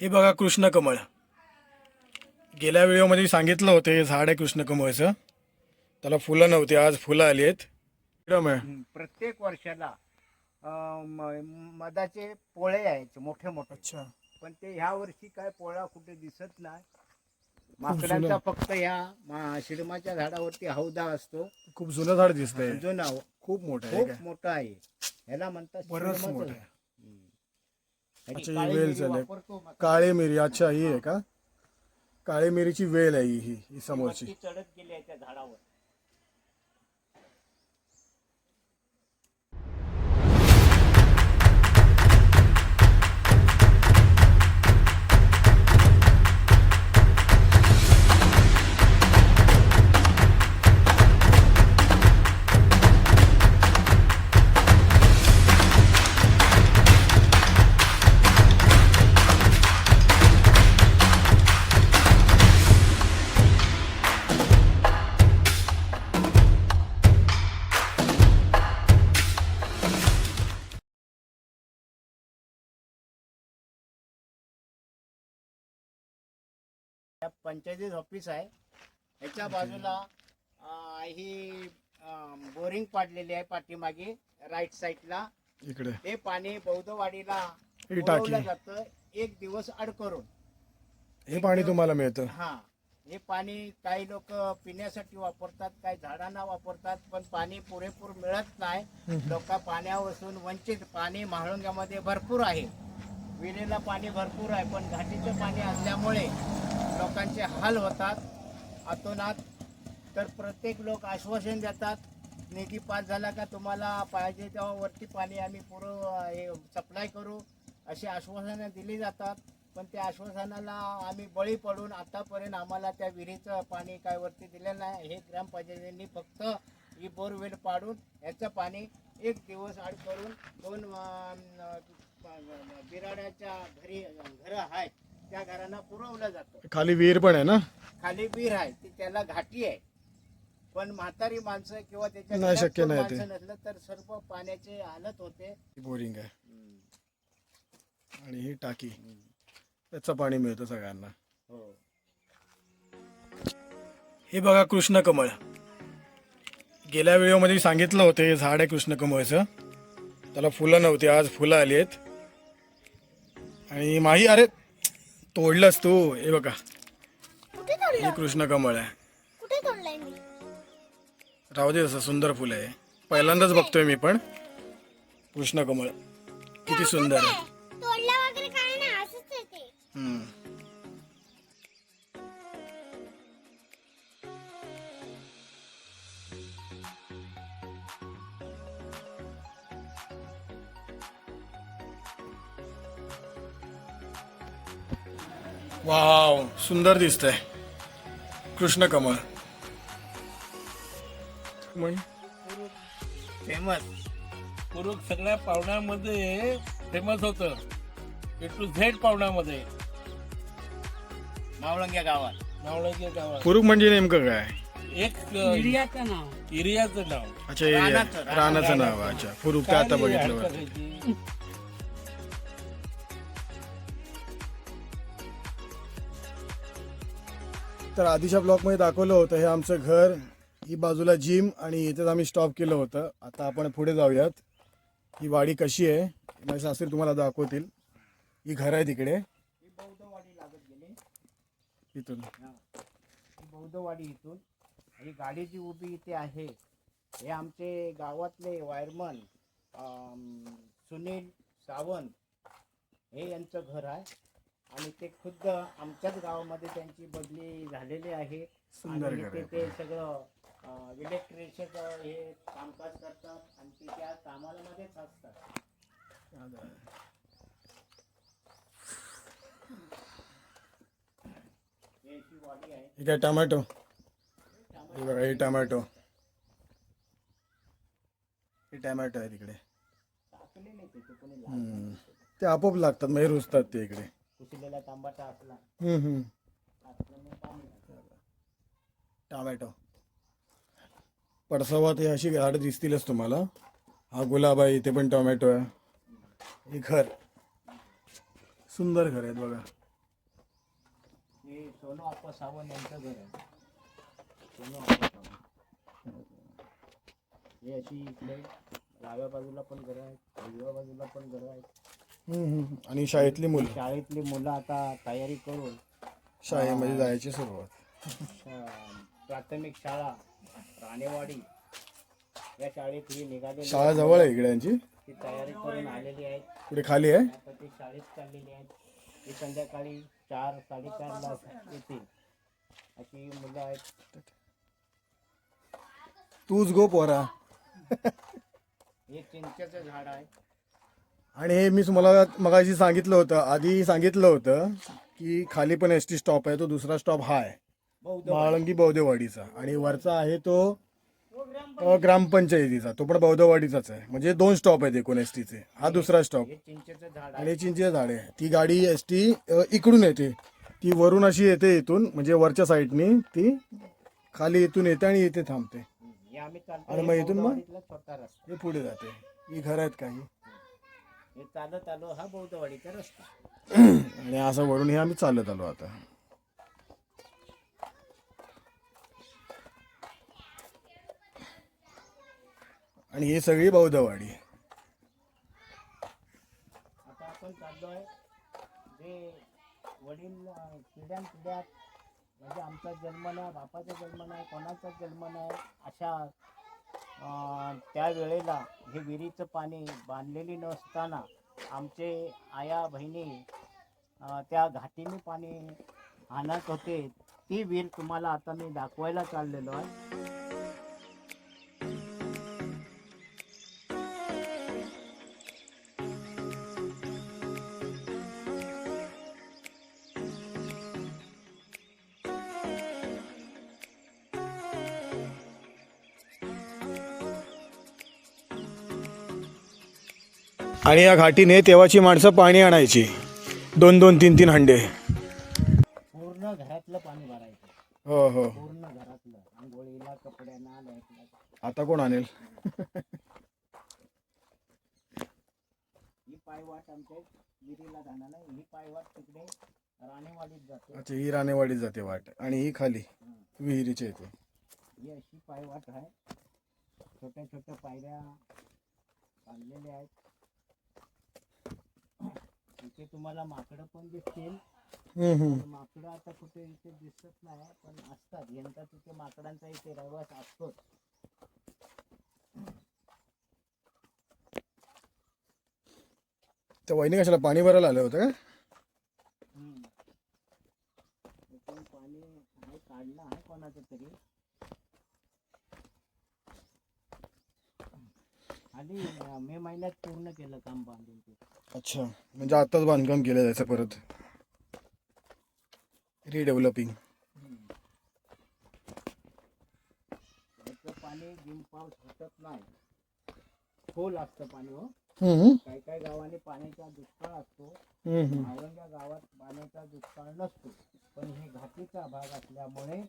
हे बघा कृष्ण कमळ गेल्या व्हिडिओमध्ये सांगितलं होतं हे झाड आहे कृष्ण कमळचं त्याला फुलं नव्हती आज फुलं आली आहेत. प्रत्येक वर्षाला अं, म- मधाचे पोळे यायचे मोठे मोठे. अच्छा. पण ते ह्या वर्षी काय पोळा कुठे दिसत नाही. माकडांचा फक्त ह्या शिडमाच्या झाडावरती हौदा असतो. खूप जुनं झाड दिसतंय. जुना खूप मोठं आहे खूप? मोठा आहे. ह्याला म्हणतात बरंच शिडमाचं मोठं झाड. आहे. अच्छा, ही काळी वेल माकड. काळी मिरी अच्छा ही आहे का? काळी मिरीची वेल आहे ही ही- समोरची. चढत गेली आहे त्या झाडावर. या पंचायतीत ऑफिस आहे. ह्याच्या बाजूला अं, ही बोरिंग पाडलेली आहे पाठीमागे राईट साईडला इकडे. ते पाणी बौद्धवाडीला ही पुरवलं टाकी. जातं एक दिवस अड करून हे पाणी तुम्हाला मिळतं. हा. हे पाणी काही लोक पिण्यासाठी वापरतात काही झाडांना वापरतात पण पाणी पुरेपूर मिळत नाही. लोक पाण्यापासून वंचित पाणी म्हाळुंग्यामध्ये भरपूर आहे. विहिरीला पाणी भरपूर आहे पण घाटीचं पाणी असल्यामुळे लोकांचे हाल होतात. अतोनात तर प्रत्येक लोक आश्वासन देतात. निधी पास झाला का तुम्हाला पाहिजे तेव्हा वरती पाणी आम्ही पुरव सप्लाय करू. अशी आश्वासनं दिली जातात. पण त्या आश्वासनाला आम्ही बळी पडून आतापर्यंत आम्हाला त्या विहिरीचं पाणी काय वरती दिलेलं नाही. हे ग्रामपंचायतींनी फक्त ही बोरवेल पाडून याचं पाणी एक दिवस आड करून दोन बिराड्याच्या घरी घरं आहेत. त्या घरांना पुरवलं जातं. खाली विहीर पण आहे ना? खाली विहीर आहे ती त्याला घाटी आहे. पण म्हातारी माणसं किंवा त्याच्या नाही, घरात शक्य कोण नाही ते. माणसं नसलं तर सर्व पाण्याचे हालत होते. बोरिंग आहे. आणि ही टाकी. त्याचं पाणी मिळतं सगळ्यांना. हो. हे बघा कृष्ण कमळ गेल्या व्हिडिओमध्ये सांगितलं होतं हे झाड आहे कृष्ण कमळचं त्याला फुलं नव्हती आज फुलं आली आहेत. आणि माही अरे तोडलंस तू. हे बघा. कुठे हे तोडलं कृष्ण कमळ आहे. कुठे तोडलंय मी? राहू दे तसं सुंदर फुलं आहे. पहिल्यांदाच बघतोय मी पण. कृष्ण कमळ. किती सुंदर आहे. तोडलं वगैरे काय नाही असंच आहे ते. हम्म. वाव सुंदर दिसतंय. कृष्ण कमळ फेमस. पूर्व सगळ्या पाहुण्यामध्ये फेमस होतं. ए टू झेड पाहुण्यामध्ये. मावळंग्या गावात. नावळाच्या गावात. पुरुक म्हणजे नेमकं काय? एक एरियाचं नाव. एरियाचं नाव. अच्छा एरिया रानाचं, रान- रानाचं नाव अच्छा. काय आता बघितलं तर आधीच्या ब्लॉकमध्ये दाखवलं होतं हे आमचं घर ही बाजूला जिम आणि इथेच आम्ही स्टॉप केलं होतं. आता आपण पुढे जाऊयात. ही वाडी कशी आहे माझे सासरी तुम्हाला दाखवतील. ही घर आहे तिकडे. ही बौद्धवाडी लागत गेली इथून. हा. बौद्धवाडी इथून. ही गाडी जी उभी इथे आहे हे आमचे गावातले वायरमन सुनील सावंत हे यांचं घर आहे. आणि ते खुद्द आमच्याच गावामध्ये त्यांची बदली झालेली आहे. सुंदर आणि इथे. ते सगळं इलेक्ट्रिशियन हे कामकाज करतात आणि ते त्या कामाला मध्येच असतात. ही अशी वाडी आहे हे काय टमॅटो. हे बघा हे टमॅटो. हे टमॅटो आहे तिकडे. कोणी हम्म. ते आपोआप लागतात म्हणजे रुजतात ते इकडे. कुचलेला तांबाटा असला. टमॅटो. पडसावात हे अशी झाडं दिसतीलच तुम्हाला. हा गुलाब आहे इथे पण टोमॅटो आहे. हे घर. सुंदर घर आहेत बघा. हे सोनू आप्पा सावंत यांचं घर आहे. सोनू आप्पा सावंत. हे अशी इकडे डाव्या बाजूला पण घरं आहेत उजव्या बाजूला पण घरं आहेत. आणि शाळेतली मुलं? शाळेतली मुलं आता तयारी करून शाळेमध्ये जायची सुरुवात. प्राथमिक शाळा राणेवाडी या शाळेत ही निघालेली शाळा जवळ आहे इकडे यांची? ती तयारी करून आलेली आहेत कुठे खाली आहे? आता ते शाळेत चाललेली आहेत ती संध्याकाळी चार साडेचारला येतील. अशी मुलं आहेत. तूच गो पोरा. हे चिंचेचं झाड आहे. आणि हे मी तुम्हाला मगाशी सांगितलं होतं आधी सांगितलं होतं की खाली पण एस टी स्टॉप आहे तो दुसरा स्टॉप हा आहे. महाळंगी बौद्धवाडीचा. आणि वरचा आहे तो ग्रामपंचायतीचा. तो पण बौद्धवाडीचाच आहे. म्हणजे दोन स्टॉप आहेत एकूण एस टीचे हा दुसरा स्टॉप. आणि चिंचेचं झाड आहे. ती गाडी एस टी इकडून येते. ती वरून अशी येते इथून म्हणजे वरच्या साईडनी ती खाली इथून येते आणि इथे थांबते. आणि मग इथून मग? पुढे जाते. ही घर आहेत काही. हे चालत आलो हा बौद्धवाडीचा रस्ता. आणि असं वरून हे आम्ही चालत आलो आता. आणि ही सगळी बौद्धवाडी. आता आपण चाललोय जे वडील अं, म्हणजे आमचा जन्म नाही बापाचा जन्म नाही कोणाचा जन्म नाही अशा त्यावेळेला त्या वेळेला हे विहिरीचं पाणी बांधलेली नसताना आमचे आया बहिणी त्या घाटीने पाणी आणत होते. ती विहीर तुम्हाला आता मी दाखवायला चाललेलो आहे. आणि या घाटीने तेव्हाची माणसं पाणी आणायची. दोन दोन तीन तीन हंडे. पूर्ण घरातलं पाणी भरायचं. हो हो. पूर्ण घरातलं. आंघोळीला कपड्यांना लाईटला. आता कोण आणेल? ही पायवाट आमच्या विहिरीला जाणार नाही. ही पायवाट तिकडे राणेवाडीत जाते. अच्छा ही राणेवाडीत जाते वाट. आणि ही खाली विहिरीच्या इथे. ही अशी पायवाट आहे. छोट्या छोट्या पायऱ्या बांधलेल्या आहेत. इथे तुम्हाला माकडं पण दिसतील. माकडं आता कुठे इथे दिसत नाही पण असतात. यंदा तिथे माकडांचा इथे रहिवास असतोच. त्या वहिनी कशाला पाणी भरायला आलं होतं का? पाणी काढलं आहे कोणाचं तरी. आधी मे महिन्यात पूर्ण केलं काम बांधून ते. अच्छा म्हणजे आताच बांधकाम केलं जायचं परत. रिडेव्हलपिंग याचं पाणी बिन पाऊस हटत नाही. खोल असतं पाणी हो. काही काही गावाने पाण्याचा दुष्काळ असतो. औरंगा गावात पाण्याचा दुष्काळ नसतो. पण हे घाटीचा भाग असल्यामुळे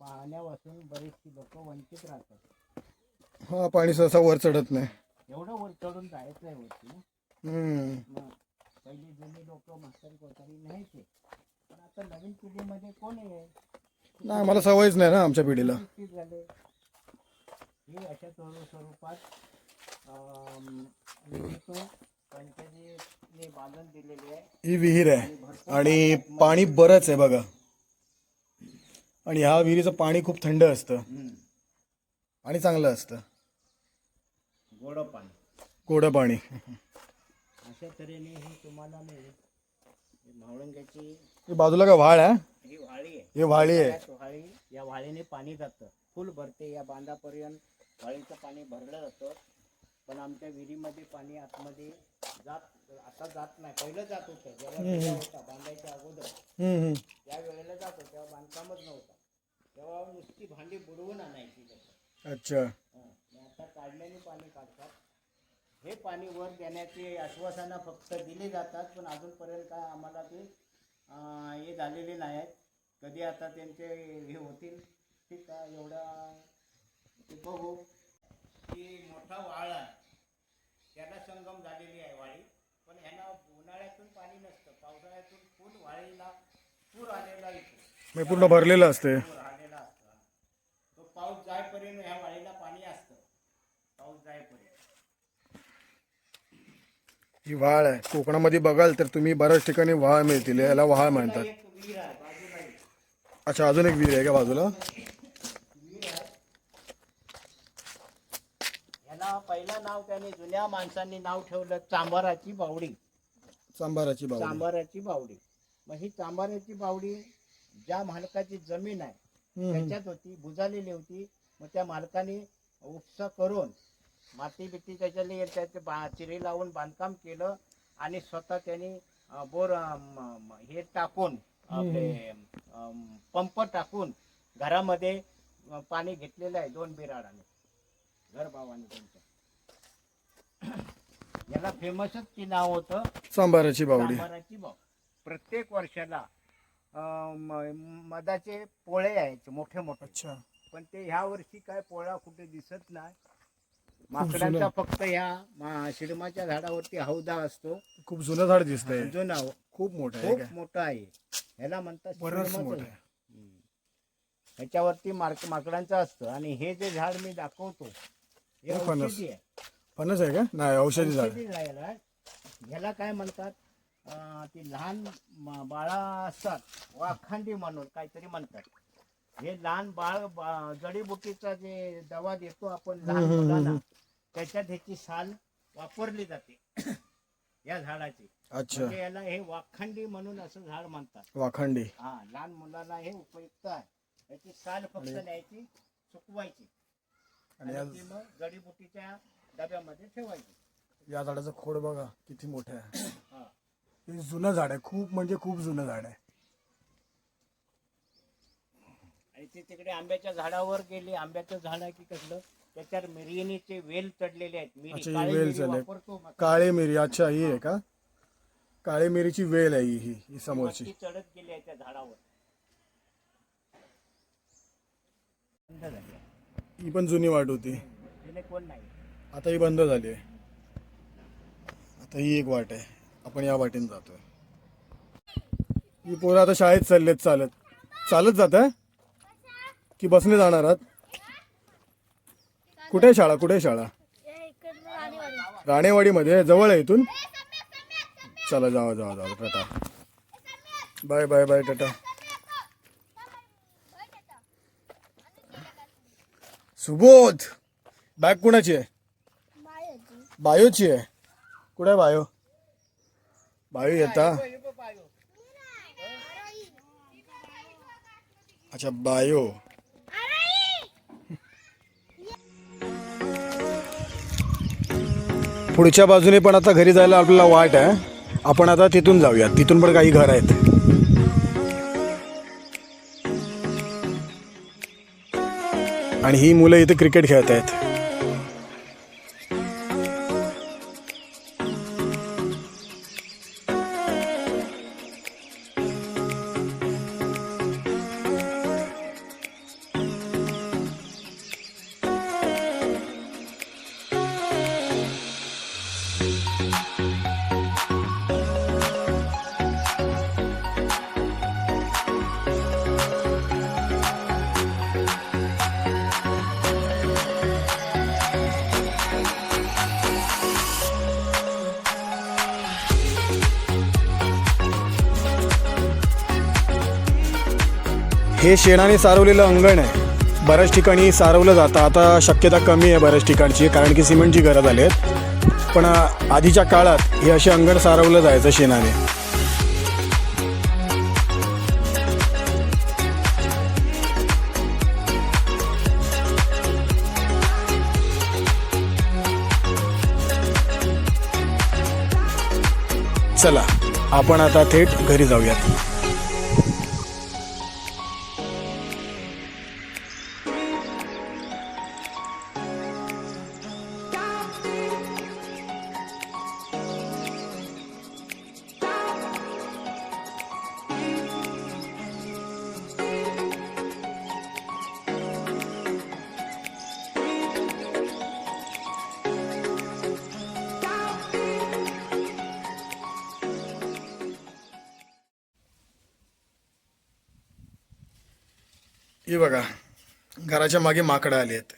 पाण्यापासून बरीचशी लोक वंचित राहतात. हा पाणी सहसा वर चढत नाही. एवढं वर चढून जायचं आहे वरती. ना हम्म. मग पहिली जुनी लोक म्हातारी कोतारी न्यायचे पण आता नवीन पिढीमध्ये कोण आहे? नाही मला सवयच नाही ना आमच्या पिढीला. झाले? हे अशा स्वरू- स्वरूपात अं, विहिरीतून पंचायतीने बांधून दिलेली आहे. ही विहीर आहे. आणि पाणी बरंच आहे बघा. आणि ह्या विहिरीचं पाणी खूप थंड असतं. आणि चांगलं असतं. गोड पाणी कोरडं पाणी अशा तऱ्हेने ही तुम्हाला मी ही म्हावळंग्याची ही बाजूला का व्हाळ आहे? ही व्हाळी आहे. ही व्हाळी आहे. या व्हाळी या व्हाळीने पाणी जातं. फुल भरते. या बांधापर्यंत व्हाळीचं पाणी भरलं जातं. पण आमच्या विहिरीमध्ये पाणी आतमध्ये जात आता जात नाही. पहिलं जात होतं. जेव्हा होता बांधायच्या अगोदर. त्या वेळेला जात होतं. तेव्हा बांधकामच नव्हता. तेव्हा नुसती भांडी बुडवून आणायची. अच्छा. आता काढल्याने पाणी काढतात. हे पाणी वर देण्याचे आश्वासनं फक्त दिली जातात पण अजूनपर्यंत काय आम्हाला ते हे झालेले नाही आहेत. कधी आता त्यांचे हे होतील ठीक आहे एवढा ते बघू. की मोठा वाळ आहे. त्याला संगम झालेली आहे वाळी पण ह्यांना उन्हाळ्यातून पाणी नसतं. पावसाळ्यातून फुल वाळीला पूर आलेला इथे म्हणजे पूर्ण भरलेलं असतो तो पाऊस जायपर्यंत ह्या वाडीला पाणी असतं पाऊस जायपर्यंत ही व्हाळ आहे कोकणामध्ये बघाल तर तुम्ही बऱ्याच ठिकाणी व्हाळ मिळतील याला व्हाळ म्हणतात. अच्छा अजून एक विहीर आहे का बाजूला? याला पहिलं नाव त्याने जुन्या माणसांनी नाव ठेवलं चांभाराची बावडी. चांभाराची बावडी. चांभाराची बावडी. मग ही चांभाराची बावडी ज्या मालकाची जमीन आहे हम्म, हम्म. त्याच्यात होती बुजालेली होती. मग त्या मालकाने उपसा करून माती बिती त्याच्याली त्याचे बा चिरे लावून बांधकाम केलं आणि स्वतः त्यांनी अं, बोर अं, म- म- हे टाकून आपले अं, पंप टाकून घरामध्ये अं, पाणी घेतलेलं आहे दोन बिराडाने. घर भावाने त्यांच्या याला फेमसच ती नाव होतं? चांभाराची बावडी. सांबाराची बाव. प्रत्येक वर्षाला अं, म- मधाचे पोळे यायचे मोठे मोठे अच्छा. पण ते ह्या वर्षी काय पोळा कुठे दिसत नाही. माकडांचा फक्त ह्या शिडमाच्या झाडावरती हौदा असतो. खूप जुनं झाड दिसतंय. जुना. खूप मोठं आहे खूप मोठा आहे. ह्याला म्हणतात बरंच मोठं. आहे. ह्याच्यावरती मार्क माकडांचं असतं. आणि हे जे झाड मी दाखवतो हे फणस. आहे. फणस आहे का? नाही औषधी झाड. औषधी झाड आहे. ह्याला काय म्हणतात? अं, ती लहान म- बाळा असतात. वाखांडी म्हणून काहीतरी म्हणतात. हे लहान बाळ बा- जडीबुटीचा जे दवा देतो आपण लहान मुलांना त्याच्यात ह्याची साल वापरली जाते. या झाडाची. अच्छा. म्हणजे याला हे वाखंडी म्हणून असं झाड म्हणतात. वाखंडी. हा लहान मुलांना हे उपयुक्त आहे. याची साल फक्त न्यायची सुकवायची. आणि आणि ती मग जडीबुटीच्या डब्यामध्ये ठेवायची. या झाडाचं खोड बघा किती मोठं आहे. हा. हे जुनं झाड आहे. खूप म्हणजे खूप जुनं झाड आहे आणि ते तिकडे आंब्याच्या झाडावर गेले. आंब्याचं झाड आहे की कसलं? त्याच्यावर मिरयणीचे वेल चढलेले आहेत. अच्छा, मिरी ही काळी वेल मिरी चढले. वापरतो मग. काळी मिरी अच्छा ही आहे का? काळी मिरीची वेल आहे ही ही ही समोरची. ती चढत गेली आहे त्या झाडावर. बंद झाली आहे. ही पण जुनी वाट होती. तिने कोण नाही? आता ही बंद झाली आहे. आता ही एक वाट आहे. आपण या वाटेने जातोय. ही पोरं आता शाळेत चाललेत चालत. चालत जात आहे की बसने जाणार आहात? कुठे शाळा? कुठे शाळा? राणेवाडीमध्ये जवळ आहे इथून? चला जावा जावा जावा Tata. Bye bye bye Tata. Subodh! Bag कुणाची आहे? बायोची आहे. कुठे आहे बायो? बायो येता. अच्छा बायो. पुढच्या बाजूने पण आता घरी जायला आपल्याला वाट आहे. आपण आता तिथून जाऊया. तिथून पण काही घर आहेत. आणि ही मुलं इथे क्रिकेट खेळत आहेत. हे शेणाने सारवलेलं अंगण आहे. बऱ्याच ठिकाणी सारवलं जातं. आता शक्यता कमी आहे बऱ्याच ठिकाणची कारण की सिमेंटची घरं झाली आहेत. पण आधीच्या काळात हे असे अंगण सारवलं जायचं शेणाने. चला आपण आता थेट घरी जाऊयात. हे बघा घराच्या मागे माकडं आली आहेत.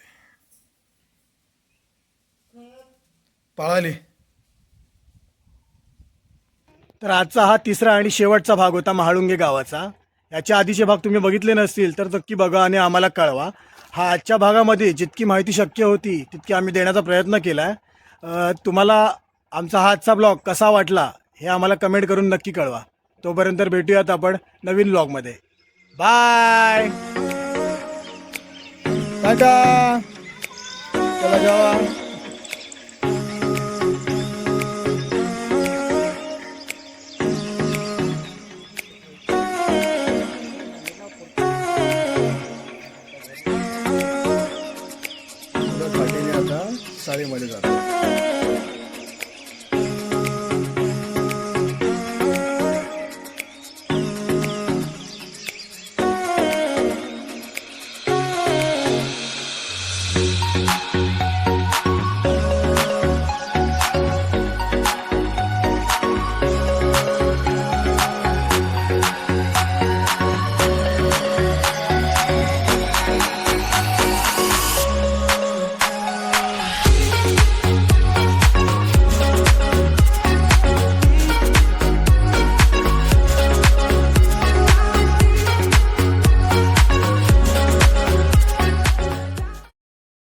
पळाली. तर आजचा हा तिसरा आणि शेवटचा भाग होता महाळुंगे गावाचा. याच्या आधीचे भाग तुम्ही बघितले नसतील तर नक्की बघा आणि आम्हाला कळवा. हा आजच्या भागामध्ये जितकी माहिती शक्य होती तितकी आम्ही देण्याचा प्रयत्न केला आहे तुम्हाला आमचा हा आजचा ब्लॉग कसा वाटला हे आम्हाला कमेंट करून नक्की कळवा. तोपर्यंत भेटूयात आपण नवीन ब्लॉगमध्ये. बाय! टाटा चला जावा मुलं फाटीने आता शाळेमध्ये जातात